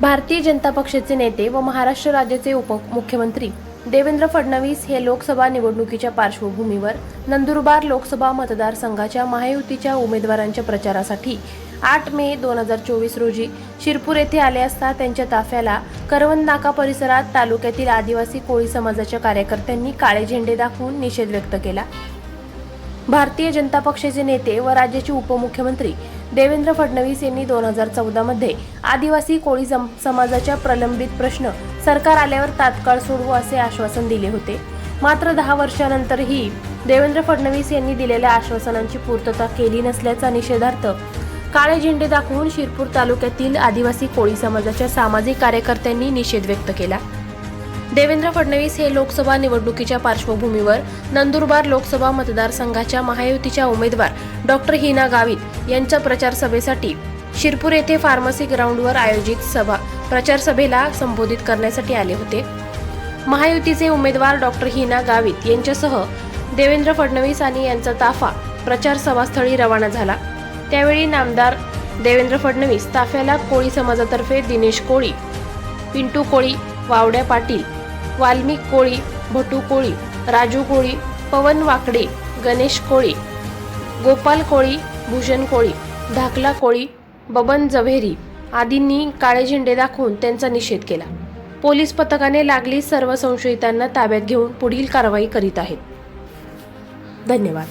भारतीय जनता पक्षाचे नेते व महाराष्ट्र राज्याचे उपमुख्यमंत्री देवेंद्र फडणवीस हे लोकसभा निवडणुकीच्या पार्श्वभूमीवर नंदुरबार लोकसभा मतदारसंघाच्या महायुतीच्या उमेदवारांच्या प्रचारासाठी आठ मे दोन हजार चोवीस रोजी शिरपूर येथे आले असता त्यांच्या ताफ्याला करवंद नाका परिसरात तालुक्यातील आदिवासी कोळी समाजाच्या कार्यकर्त्यांनी काळे झेंडे दाखवून निषेध व्यक्त केला. भारतीय जनता पक्षाचे नेते व राज्याचे उपमुख्यमंत्री देवेंद्र फडणवीस यांनी दोन हजार चौदामध्ये आदिवासी कोळी सम- समाजाच्या प्रलंबित प्रश्न सरकार आल्यावर तात्काळ सोडवू असे आश्वासन दिले होते. मात्र दहा वर्षानंतरही देवेंद्र फडणवीस यांनी दिलेल्या आश्वासनांची पूर्तता केली नसल्याचा निषेधार्थ काळे झेंडे दाखवून शिरपूर तालुक्यातील आदिवासी कोळी समाजाच्या सामाजिक कार्यकर्त्यांनी निषेध व्यक्त केला. देवेंद्र फडणवीस हे लोकसभा निवडणुकीच्या पार्श्वभूमीवर नंदुरबार लोकसभा मतदारसंघाच्या महायुतीच्या उमेदवार डॉक्टर हिना गावित यांच्या प्रचार सभेसाठी शिरपूर येथे फार्मसी ग्राउंडवर आयोजित सभा प्रचार सभेला संबोधित करण्यासाठी आले होते. महायुतीचे उमेदवार डॉक्टर हिना गावित यांच्यासह देवेंद्र फडणवीस आणि यांचा ताफा प्रचार सभास्थळी रवाना झाला. त्यावेळी नामदार देवेंद्र फडणवीस ताफ्याला कोळी समाजातर्फे दिनेश कोळी पिंटू कोळी वावड्या पाटील वाल्मिक कोळी भटू कोळी राजू कोळी पवन वाकडे गणेश कोळी गोपाल कोळी भूषण कोळी धाकला कोळी बबन जव्हेरी आदींनी काळे झेंडे दाखवून त्यांचा निषेध केला. पोलीस पथकाने लागलीच सर्व संशयितांना ताब्यात घेऊन पुढील कारवाई करीत आहेत. धन्यवाद.